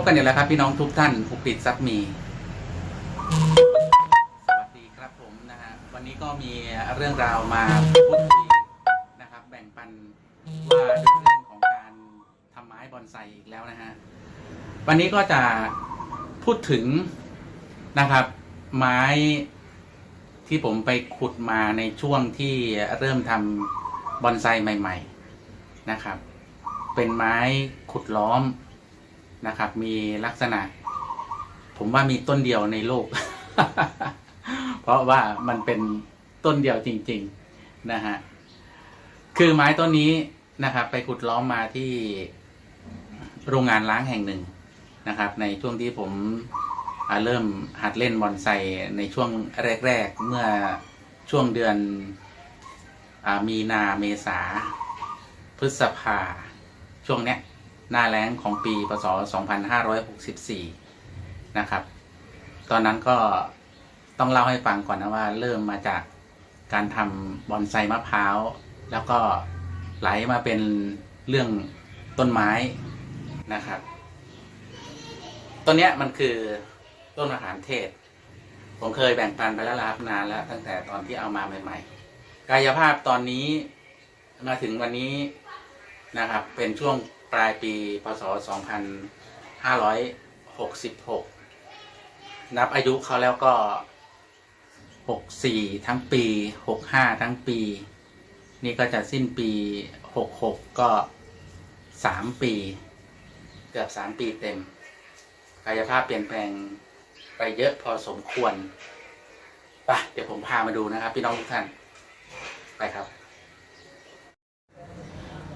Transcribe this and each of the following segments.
บกันอยู่แล้วครับ พี่น้องทุกท่านอุกฤษทรัพย์มี สวัสดีครับผมนะฮะวันนี้ก็มีเรื่องราวมาพูดคุยนะครับ แบ่งปันว่าด้วยเรื่องของการทำไม้บอนไซอีกแล้วนะฮะวันนี้ก็จะพูดถึงนะครับ ไม้ที่ผมไปขุดมาในช่วงที่เริ่มทำบอนไซใหม่ ๆนะครับ เป็นไม้ขุดล้อม นะครับ มีลักษณะ ผมว่ามีต้นเดียวในโลก เพราะว่ามันเป็นต้นเดียวจริง ๆ นะฮะ คือไม้ต้นนี้นะครับ ไปขุดล้อมมาที่โรงงานล้างแห่งหนึ่งนะครับ ในช่วงที่ผมเริ่มหัดเล่นบอนไซในช่วงแรก ๆ เมื่อช่วงเดือนอมีนาเมษาพฤษภาช่วงเนี้ย หน้าแล้งของปีพศ 2564 นะครับ ตอนนั้นก็ต้องเล่าให้ฟังก่อนนะว่า เริ่มมาจากการทำบอนไซมะพร้าว แล้วก็ไหลมาเป็นเรื่องต้นไม้นะครับ ต้นเนี้ยมันคือต้นมะขามเทศ ผมเคยแบ่งปันไปแล้วล่ะครับนานแล้วตั้งแต่ตอนที่เอามาใหม่ ๆ กายภาพตอนนี้มาถึงวันนี้นะครับ เป็นช่วง ปลายปีพศ 2566 นับอายุเขาแล้วก็ 64 ทั้งปี 65 ทั้งปี นี่ก็จะสิ้นปี 66 ก็ 3 ปี เกือบ 3 ปีเต็ม กายภาพเปลี่ยนแปลงไปเยอะพอสมควร ไป เดี๋ยวผมพามาดูนะครับ พี่น้องทุกท่าน ไปครับ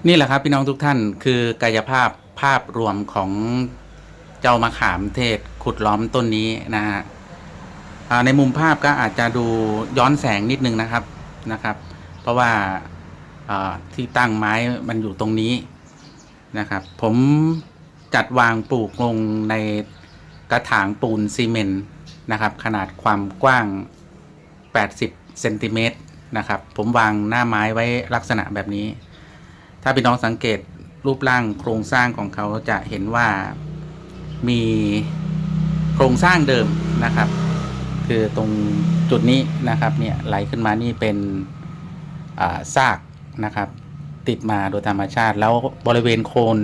นี่แหละครับพี่น้องทุกท่านคือกายภาพภาพรวมของเจ้ามะขามเทศขุดล้อมต้นนี้นะฮะในมุมภาพก็อาจจะดูย้อนแสงนิดนึงนะครับนะครับ เพราะว่าอ่าที่ตั้งไม้มันอยู่ตรงนี้นะครับ ผมจัดวางปลูกลงในกระถางปูนซีเมนต์นะครับ ขนาดความกว้าง 80เซนติเมตรนะครับ ผมวางหน้าไม้ไว้ลักษณะแบบนี้ ถ้าพี่น้องสังเกตรูปร่างโครงสร้างของเขาจะเห็นว่ามีโครงสร้างเดิมนะครับ คือตรงจุดนี้นะครับเนี่ยไหลขึ้นมานี่เป็นซากนะครับ ติดมาโดยธรรมชาติ แล้วบริเวณโคน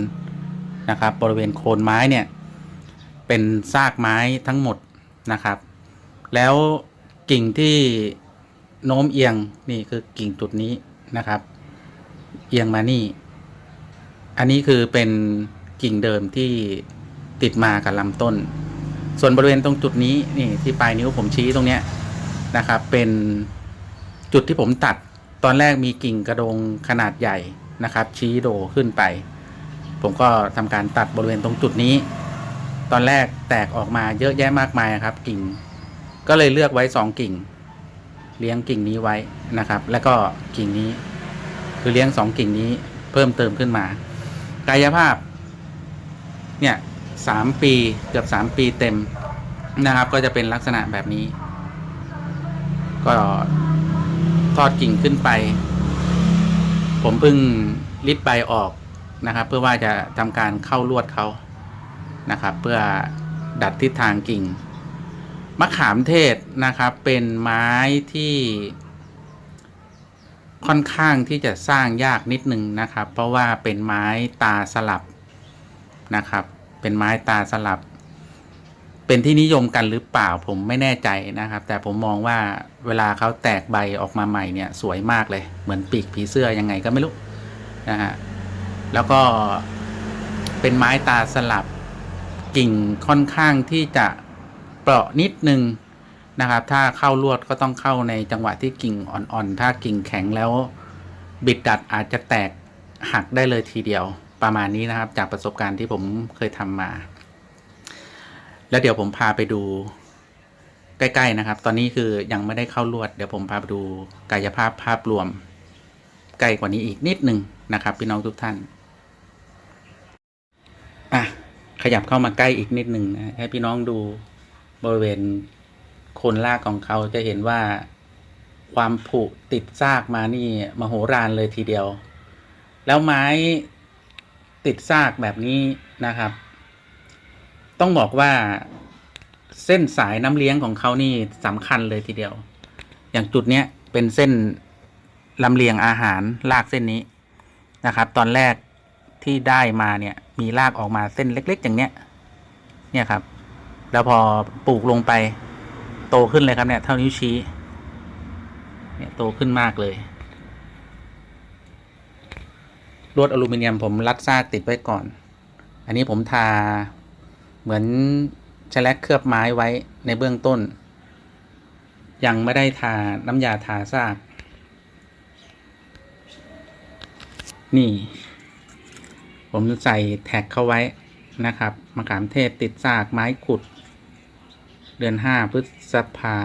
นะครับ บริเวณโคนไม้เนี่ยเป็นซากไม้ทั้งหมดนะครับ แล้วกิ่งที่โน้มเอียงนี่คือกิ่งจุดนี้นะครับ เอียงมานี่ อันนี้คือเป็นกิ่งเดิมที่ติดมากับลำต้น ส่วนบริเวณตรงจุดนี้นี่ที่ปลายนิ้วผมชี้ตรงเนี้ยนะครับ เป็นจุดที่ผมตัดตอนแรกมีกิ่งกระดงขนาดใหญ่นะครับ ชี้โดขึ้นไป ผมก็ทำการตัดบริเวณตรงจุดนี้ ตอนแรกแตกออกมาเยอะแยะมากมายครับ กิ่ง ก็เลยเลือกไว้สองกิ่ง เลี้ยงกิ่งนี้ไว้นะครับ แล้วก็กิ่งนี้ คือเลี้ยงสองกิ่งนี้เพิ่มเติมขึ้นมา กายภาพ เนี่ยสามปีเกือบสามปีเต็มนะครับ ก็จะเป็นลักษณะแบบนี้ ก็ทอดกิ่งขึ้นไป ผมเพิ่งริดใบออกนะครับ เพื่อว่าจะทำการเข้าลวดเขานะครับ เพื่อดัดทิศทางกิ่งมะขามเทศนะครับ เป็นไม้ที่ ค่อนข้างที่จะสร้างยากนิดนึงนะครับ เพราะว่าเป็นไม้ตาสลับนะครับ เป็นไม้ตาสลับ เป็นที่นิยมกันหรือเปล่าผมไม่แน่ใจนะครับ แต่ผมมองว่าเวลาเขาแตกใบออกมาใหม่เนี่ยสวยมากเลย เหมือนปีกผีเสื้อยังไงก็ไม่รู้นะฮะแล้วก็เป็นไม้ตาสลับกิ่งค่อนข้างที่จะเปราะนิดนึง นะครับ ถ้าเข้าลวดก็ต้องเข้าในจังหวะที่กิ่งอ่อนๆ ถ้ากิ่งแข็งแล้ว บิดดัดอาจจะแตกหักได้เลยทีเดียวประมาณนี้นะครับ จากประสบการณ์ที่ผมเคยทำมา แล้วเดี๋ยวผมพาไปดูใกล้ๆนะครับ ตอนนี้คือยังไม่ได้เข้าลวด เดี๋ยวผมพาไปดูกายภาพภาพรวมใกล้กว่านี้อีกนิดหนึ่งนะครับ พี่น้องทุกท่าน อะ ขยับเข้ามาใกล้อีกนิดหนึ่งนะให้พี่น้องดูบริเวณ คนรากของเขาจะเห็นว่าความผุติดซากมานี่มโหฬารเลยทีเดียว แล้วไม้ติดซากแบบนี้นะครับ ต้องบอกว่าเส้นสายน้ำเลี้ยงของเขานี่สำคัญเลยทีเดียว อย่างจุดเนี้ยเป็นเส้นลำเลียงอาหารลากเส้นนี้นะครับ ตอนแรกที่ได้มาเนี่ย มีลากออกมาเส้นเล็ก ๆ อย่างเนี้ย เนี่ยครับ แล้วพอปลูกลงไป โตขึ้นเลยครับเนี่ยเท่านิ้วชี้ เนี่ยโตขึ้นมากเลยลวดอลูมิเนียมผมรัดซากติดไว้ก่อน อันนี้ผมทาเหมือนแลกเคลือบไม้ไว้ในเบื้องต้น ยังไม่ได้ทาน้ำยาทาซาก นี่ ผมใส่แท็กเข้าไว้นะครับมะขามเทศติดซากไม้ขุด เดือนห้าพฤษภา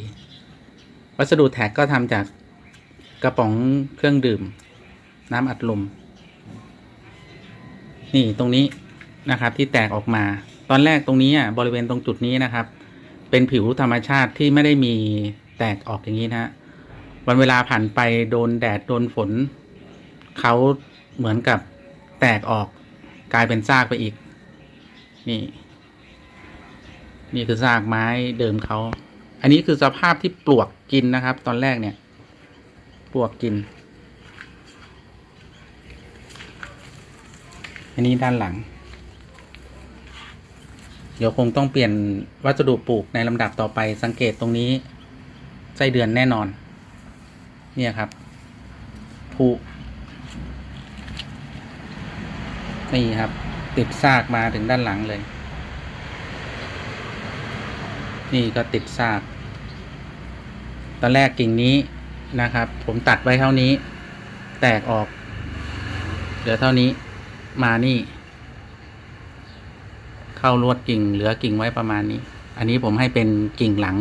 2564วัสดุแท็กก็ทำจากกระป๋องเครื่องดื่ม น้ำอัดลม นี่ตรงนี้นะครับที่แตกออกมา ตอนแรกตรงนี้อะบริเวณตรงจุดนี้นะครับ เป็นผิวธรรมชาติที่ไม่ได้มีแตกออกอย่างนี้นะฮะวันเวลาผ่านไปโดนแดดโดนฝนเขาเหมือนกับแตกออกกลายเป็นซากไปอีก นี่ นี่คือซากไม้เดิมเขา อันนี้คือสภาพที่ปลวกกินนะครับ ตอนแรกเนี่ย ปลวกกิน อันนี้ด้านหลัง เดี๋ยวคงต้องเปลี่ยนวัสดุปลูกในลำดับต่อไปสังเกตตรงนี้ไส้เดือนแน่นอน เนี่ยครับผุนี่ครับ ติดซากมาถึงด้านหลังเลย นี่ก็ติดซาก ตอนแรกกิ่งนี้นะครับ ผมตัดไว้เท่านี้ แตกออก เหลือเท่านี้มานี่ เข้าลวดกิ่ง เหลือกิ่งไว้ประมาณนี้ อันนี้ผมให้เป็นกิ่งหลัง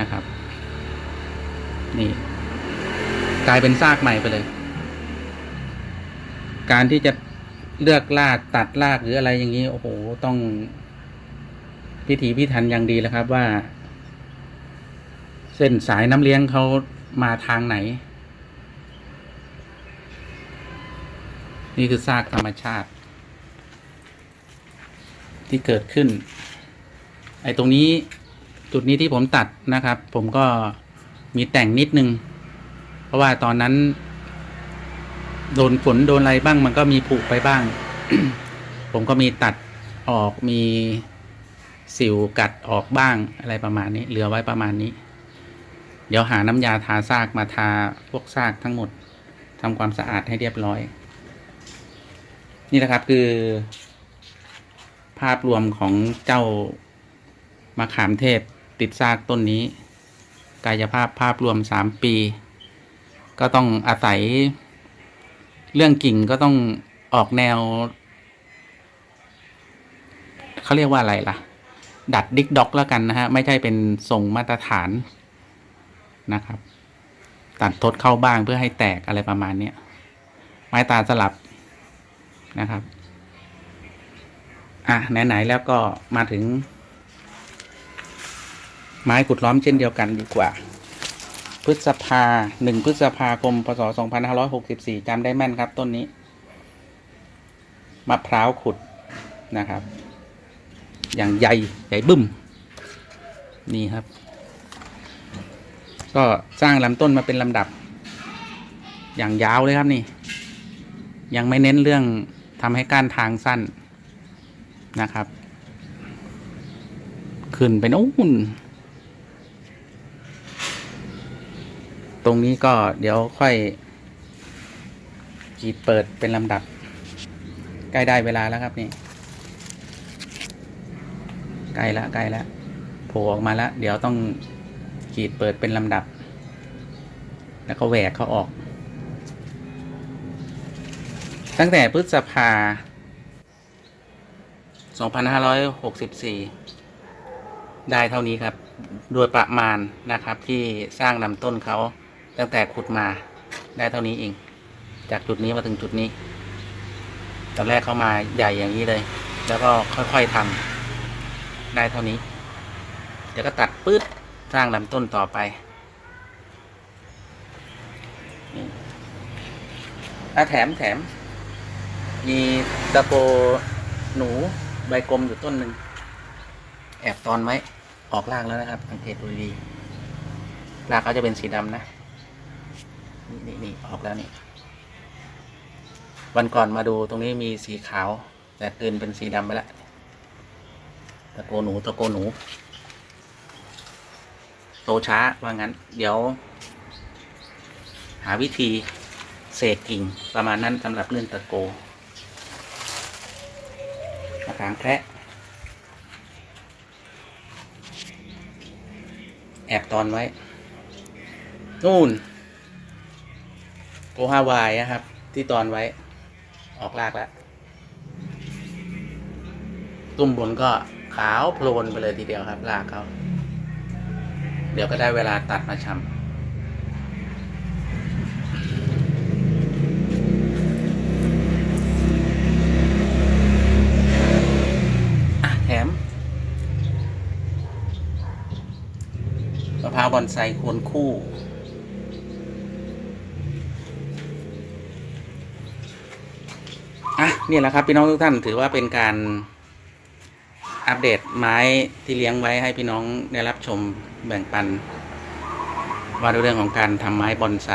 นะครับ นี่ กลายเป็นซากใหม่ไปเลย การที่จะเลือกลากตัดลากหรืออะไรอย่างนี้ โอ้โห ต้อง พิถีพิถันอย่างดีแล้วครับว่า เส้นสายน้ำเลี้ยงเขามาทางไหน นี่คือซากธรรมชาติ ที่เกิดขึ้น ไอ้ตรงนี้จุดนี้ที่ผมตัดนะครับ ผมก็มีแต่งนิดนึง เพราะว่าตอนนั้น โดนฝนโดนอะไรบ้างมันก็มีผุไปบ้าง ผมก็มีตัดออกมี สิวกัดออกบ้างอะไรประมาณนี้ เหลือไว้ประมาณนี้ เดี๋ยวหาน้ำยาทาซากมาทาพวกซากทั้งหมดทำความสะอาดให้เรียบร้อย นี่นะครับคือ ภาพรวมของเจ้ามะขามเทศติดซากต้นนี้ กายภาพภาพรวมสามปี ก็ต้องอาศัย เรื่องกิ่งก็ต้องออกแนว เขาเรียกว่าอะไรล่ะ ดัดดิกด็อกแล้วกันนะฮะ ไม่ใช่เป็นทรงมาตรฐานนะครับ ตัดทดเข้าบ้างเพื่อให้แตกอะไรประมาณนี้ไม้ตาสลับนะครับอะไหนๆแล้วก็มาถึง ไม้กุดล้อมเช่นเดียวกันดีกว่า พฤษภาหนึ่งพฤษภาคมพศสองพันห้าร้อยหกสิบสี่จำได้แม่นครับต้นนี้มะพร้าวขุดนะครับ อย่างใหญ่ใหญ่บึ้ม นี่ครับ ก็สร้างลำต้นมาเป็นลำดับ อย่างยาวเลยครับนี่ ยังไม่เน้นเรื่องทำให้ก้านทางสั้นนะครับ ขึ้นไปโน้นตรงนี้ก็เดี๋ยวค่อยกีดเปิดเป็นลำดับ ใกล้ได้เวลาแล้วครับนี่ ล้ละใกล้ละโผล่ออกมาล้วเดี๋ยวต้องกรีดเปิดเป็นลำดับ แล้วก็แหวกเขาออก ตั้งแต่พฤษภา 2564 ได้เท่านี้ครับ โดยประมาณนะครับที่สร้างลำต้นเขาตั้งแต่ขุดมาได้เท่านี้เอง จากจุดนี้มาถึงจุดนี้ ตอนแรกเข้ามาใหญ่อย่างนี้เลย แล้วก็ค่อยๆทำ ได้เท่านี้ เดี๋ยวก็ตัดปื๊ดสร้างลำต้นต่อไปนี่อะแถมแถม มีตะโกหนูใบกลมอยู่ต้นหนึ่ง แอบตอนไว้ออกรากแล้วนะครับสังเกตดูดีรากเขาจะเป็นสีดำนะ นี่นี่นี่ออกแล้วนี่ วันก่อนมาดูตรงนี้มีสีขาว แต่กลืนเป็นสีดำไปแล้ว ตะโกหนูตะโกหนู โตช้าว่างั้น เดี๋ยว หาวิธีเสกกิ่งประมาณนั้นสำหรับเรื่องตะโกมะขามแคระแอบตอนไว้ นู่นโกฮาวายนะครับ ที่ตอนไว้ ออกรากแล้ว ตุ้มบนก็ ขาวโพลนไปเลยทีเดียวครับรากเขาเดี๋ยวก็ได้เวลาตัดมาชำอะแถมมะพร้าวบอนไซควรคู่อะนี่แหละครับพี่น้องทุกท่านถือว่าเป็นการ อัปเดตไม้ที่เลี้ยงไว้ให้พี่น้องได้รับชมแบ่งปัน ว่าด้วยเรื่องของการทำไม้บอนไซ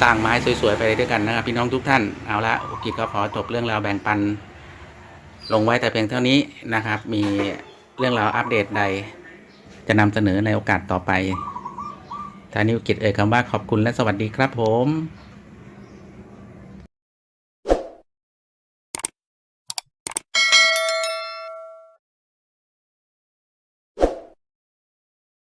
สร้างไม้สวยๆไปด้วยกันนะครับ พี่น้องทุกท่านเอาละโอกิจก็ขอจบเรื่องราวแบ่งปัน ลงไว้แต่เพียงเท่านี้นะครับ มีเรื่องราวอัปเดตใด จะนำเสนอในโอกาสต่อไปท่านิวกิจเอ่ยคำว่าขอบคุณและสวัสดีครับผม